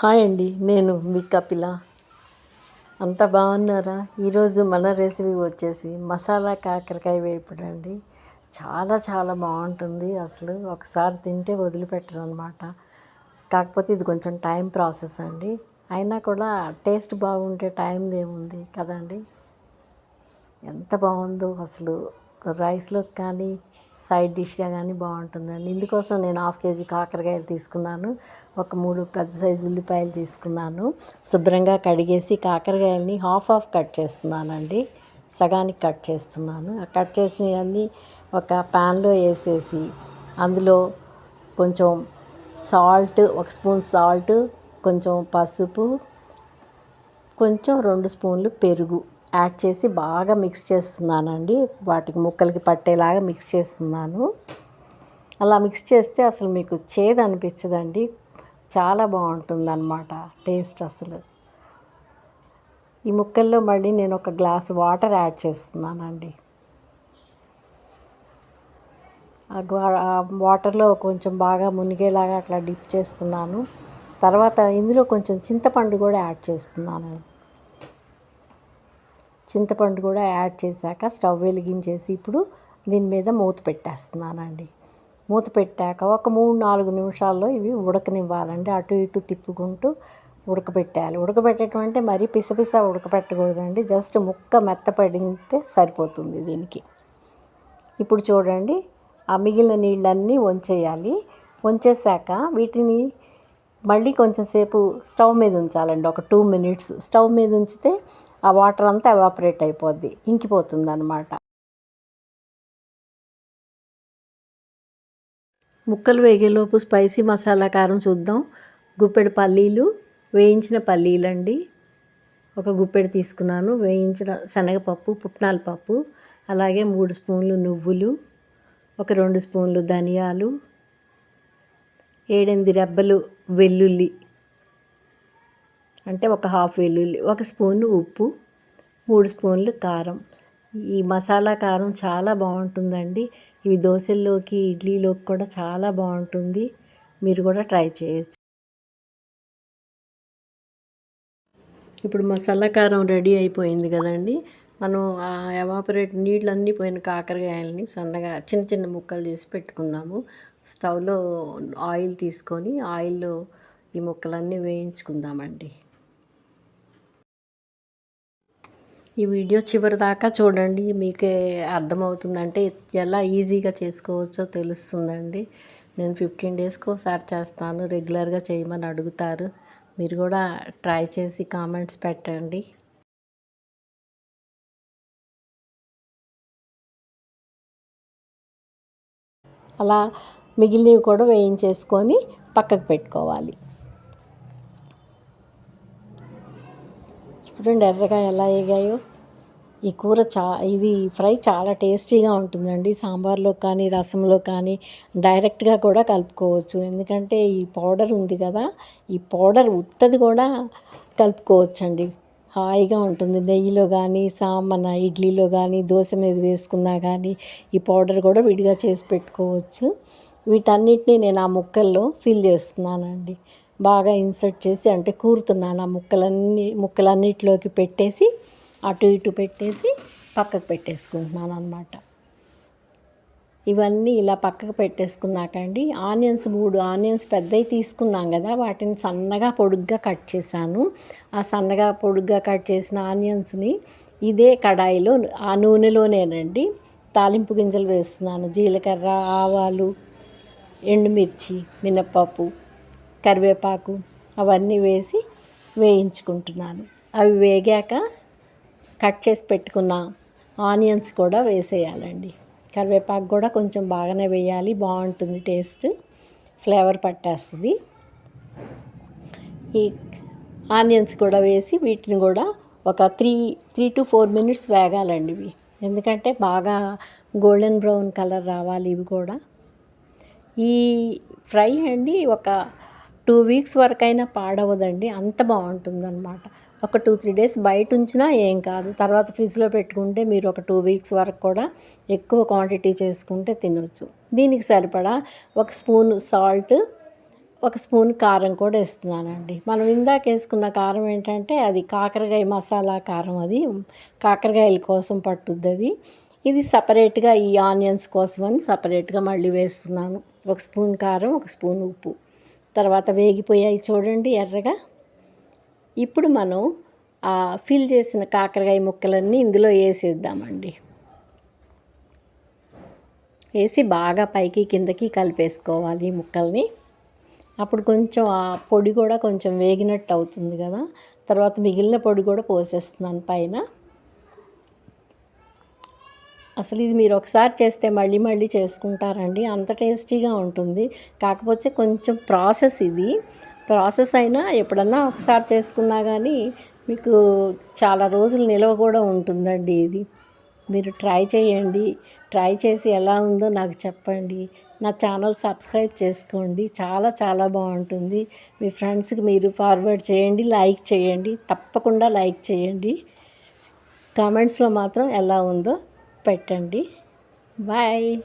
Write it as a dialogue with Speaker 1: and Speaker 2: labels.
Speaker 1: Hi అండి నేను మీ కపిల. అంతా బాగున్నారా? ఈరోజు మన రెసిపీ వచ్చేసి మసాలా కాకరకాయ వేపుడు అండి. చాలా చాలా బాగుంటుంది అసలు. ఒకసారి తింటే వదిలిపెట్టరు అనమాట కాకపోతే ఇది కొంచెం టైం ప్రాసెస్ అండి. అయినా కూడా టేస్ట్ బాగుంటే టైం ఏముంది కదండి? ఎంత బాగుందో అసలు. రైస్లో కానీ సైడ్ డిష్గా కానీ బాగుంటుందండి. ఇందుకోసం నేను హాఫ్ కేజీ కాకరకాయలు తీసుకున్నాను. ఒక మూడు పెద్ద సైజు ఉల్లిపాయలు తీసుకున్నాను. శుభ్రంగా కడిగేసి కాకరకాయలని హాఫ్ హాఫ్ కట్ చేస్తున్నానండి. సగానికి కట్ చేస్తున్నాను. ఆ కట్ చేసినవన్నీ ఒక ప్యాన్లో వేసేసి అందులో కొంచెం సాల్ట్ ఒక స్పూన్ సాల్ట్ కొంచెం పసుపు కొంచెం రెండు స్పూన్లు పెరుగు యాడ్ చేసి బాగా మిక్స్ చేస్తున్నానండి. వాటికి ముక్కలకి పట్టేలాగా మిక్స్ చేస్తున్నాను. అలా మిక్స్ చేస్తే అసలు మీకు చేదు అనిపించదండి. చాలా బాగుంటుంది అనమాట టేస్ట్ అసలు. ఈ ముక్కల్లో మళ్ళీ నేను ఒక గ్లాస్ వాటర్ యాడ్ చేస్తున్నానండి. ఆ వాటర్లో కొంచెం బాగా మునిగేలాగా అట్లా డిప్ చేస్తున్నాను. తర్వాత ఇందులో కొంచెం చింతపండు కూడా యాడ్ చేస్తున్నాను చింతపండు కూడా యాడ్ చేశాక స్టవ్ వెలిగించేసి ఇప్పుడు దీని మీద మూత పెట్టేస్తున్నానండి. మూత పెట్టాక ఒక మూడు నాలుగు నిమిషాల్లో ఇవి ఉడకనివ్వాలండి. అటు ఇటు తిప్పుకుంటూ ఉడకబెట్టాలి. ఉడకబెట్టడం అంటే మరీ పిసపిస ఉడకబెట్టకూడదండి. జస్ట్ ముక్క మెత్తపడితే సరిపోతుంది దీనికి. ఇప్పుడు చూడండి ఆ మిగిలిన నీళ్ళన్నీ వంచేయాలి. వంచేసాక వీటిని మళ్ళీ కొంచెం సేపు స్టవ్ మీద ఉంచాలండి. ఒక టూ మినిట్స్ స్టవ్ మీద ఉంచితే ఆ వాటర్ అంతా ఎవాపరేట్ అయిపోద్ది ఇంకిపోతుంది అనమాట ముక్కలు వేగేలోపు స్పైసీ మసాలా కారం చూద్దాం. గుప్పెడు పల్లీలు వేయించిన పల్లీలండి. ఒక గుప్పెడు తీసుకున్నాను. వేయించిన శనగపప్పు పుట్నాల పప్పు అలాగే మూడు స్పూన్లు నువ్వులు ఒక రెండు స్పూన్లు ధనియాలు ఏడెనిమిది రెబ్బలు వెల్లుల్లి. అంటే ఒక హాఫ్ వెల్లుల్లి ఒక స్పూన్ ఉప్పు మూడు స్పూన్లు కారం. ఈ మసాలా కారం చాలా బాగుంటుందండి. ఇవి దోశల్లోకి ఇడ్లీలోకి కూడా చాలా బాగుంటుంది. మీరు కూడా ట్రై చేయొచ్చు. ఇప్పుడు మసాలా కారం రెడీ అయిపోయింది కదండి. మనం ఆ ఎవాపరేట్ నీళ్ళన్నీ పోయిన కాకరకాయలని సన్నగా చిన్న చిన్న ముక్కలు చేసి పెట్టుకుందాము. స్టవ్లో ఆయిల్ తీసుకొని ఆయిల్లో ఈ ముక్కలన్నీ వేయించుకుందామండి. ఈ వీడియో చివరి దాకా చూడండి. మీకే అర్థమవుతుందంటే ఎలా ఈజీగా చేసుకోవచ్చో తెలుస్తుందండి. నేను ఫిఫ్టీన్ డేస్కి ఒకసారి చేస్తాను. రెగ్యులర్గా చేయమని అడుగుతారు. మీరు కూడా ట్రై చేసి కామెంట్స్ పెట్టండి. అలా మిగిలినవి కూడా వేయించేసుకొని పక్కకు పెట్టుకోవాలి. చూడండి ఎర్రగా ఎలా వేగాయో. ఈ కూర చా ఇది ఫ్రై చాలా టేస్టీగా ఉంటుందండి. సాంబార్లో కానీ రసంలో కానీ డైరెక్ట్గా కూడా కలుపుకోవచ్చు. ఎందుకంటే ఈ పౌడర్ ఉంది కదా ఈ పౌడర్ ఉత్తది కూడా కలుపుకోవచ్చండి. హాయిగా ఉంటుంది. నెయ్యిలో కానీ సామన ఇడ్లీలో కానీ దోశ మీద వేసుకున్నా కానీ ఈ పౌడర్ కూడా విడిగా చేసి పెట్టుకోవచ్చు. వీటన్నిటిని నేను ఆ ముక్కల్లో ఫిల్ చేస్తున్నానండి. బాగా ఇన్సర్ట్ చేసి అంటే కూరుతున్నాను ఆ ముక్కలన్నీ ముక్కలన్నిటిలోకి పెట్టేసి అటు ఇటు పెట్టేసి పక్కకు పెట్టేసుకుంటున్నాను అనమాట ఇవన్నీ ఇలా పక్కకు పెట్టేసుకున్నాకండి. ఆనియన్స్ మూడు ఆనియన్స్ పెద్దవి తీసుకున్నాం కదా వాటిని సన్నగా పొడుగ్గా కట్ చేశాను. ఆ సన్నగా పొడుగ్గా కట్ చేసిన ఆనియన్స్ని ఇదే కడాయిలో ఆ నూనెలోనేనండి తాలింపు గింజలు వేస్తున్నాను. జీలకర్ర ఆవాలు ఎండుమిర్చి మినప్పప్పు కరివేపాకు అవన్నీ వేసి వేయించుకుంటున్నాను. అవి వేగాక కట్ చేసి పెట్టుకున్న ఆనియన్స్ కూడా వేసేయాలండి. కరివేపాకు కూడా కొంచెం బాగానే వేయాలి. బాగుంటుంది టేస్ట్. ఫ్లేవర్ పట్టేస్తుంది. ఈ ఆనియన్స్ కూడా వేసి వీటిని కూడా ఒక three three two four minutes వేగాలండి ఇవి. ఎందుకంటే బాగా గోల్డెన్ బ్రౌన్ కలర్ రావాలి ఇవి కూడా. ఈ ఫ్రై అండి ఒక టూ వీక్స్ వరకైనా పాడవదండి. అంత బాగుంటుందన్నమాట. ఒక టూ త్రీ డేస్ బయట ఉంచినా ఏం కాదు. తర్వాత ఫ్రిడ్జ్లో పెట్టుకుంటే మీరు ఒక టూ వీక్స్ వరకు కూడా ఎక్కువ క్వాంటిటీ చేసుకుంటే తినవచ్చు దీనికి సరిపడా ఒక స్పూన్ సాల్ట్ ఒక స్పూన్ కారం కూడా వేస్తున్నానండి. మనం ఇందాక వేసుకున్న కారం ఏంటంటే అది కాకరకాయ మసాలా కారం అది. కాకరకాయల కోసం పట్టుద్ది అది ఇది సపరేట్గా ఈ ఆనియన్స్ కోసం అని సపరేట్గా మళ్ళీ వేస్తున్నాను. ఒక స్పూన్ కారం ఒక స్పూన్ ఉప్పు. తర్వాత వేగిపోయాయి చూడండి ఎర్రగా. ఇప్పుడు మనం ఫిల్ చేసిన కాకరకాయ ముక్కలన్నీ ఇందులో వేసేద్దామండి. వేసి బాగా పైకి కిందకి కలిపేసుకోవాలి ఈ ముక్కల్ని. అప్పుడు కొంచెం ఆ పొడి కూడా కొంచెం వేగినట్టు అవుతుంది కదా. తర్వాత మిగిలిన పొడి కూడా పోసేస్తున్నాను పైన. అసలు ఇది మీరు ఒకసారి చేస్తే మళ్ళీ మళ్ళీ చేసుకుంటారండి. అంత టేస్టీగా ఉంటుంది. కాకపోతే కొంచెం ప్రాసెస్ ఇది. ప్రాసెస్ అయినా ఎప్పుడన్నా ఒకసారి చేసుకున్నా కానీ మీకు చాలా రోజులు నిల్వ కూడా ఉంటుందండి ఇది. మీరు ట్రై చేయండి. ట్రై చేసి ఎలా ఉందో నాకు చెప్పండి. నా ఛానల్ సబ్స్క్రైబ్ చేసుకోండి. చాలా చాలా బాగుంటుంది. మీ ఫ్రెండ్స్కి మీరు ఫార్వర్డ్ చేయండి లైక్ చేయండి. తప్పకుండా లైక్ చేయండి. కామెంట్స్లో మాత్రం ఎలా ఉందో పెట్టండి. బాయ్.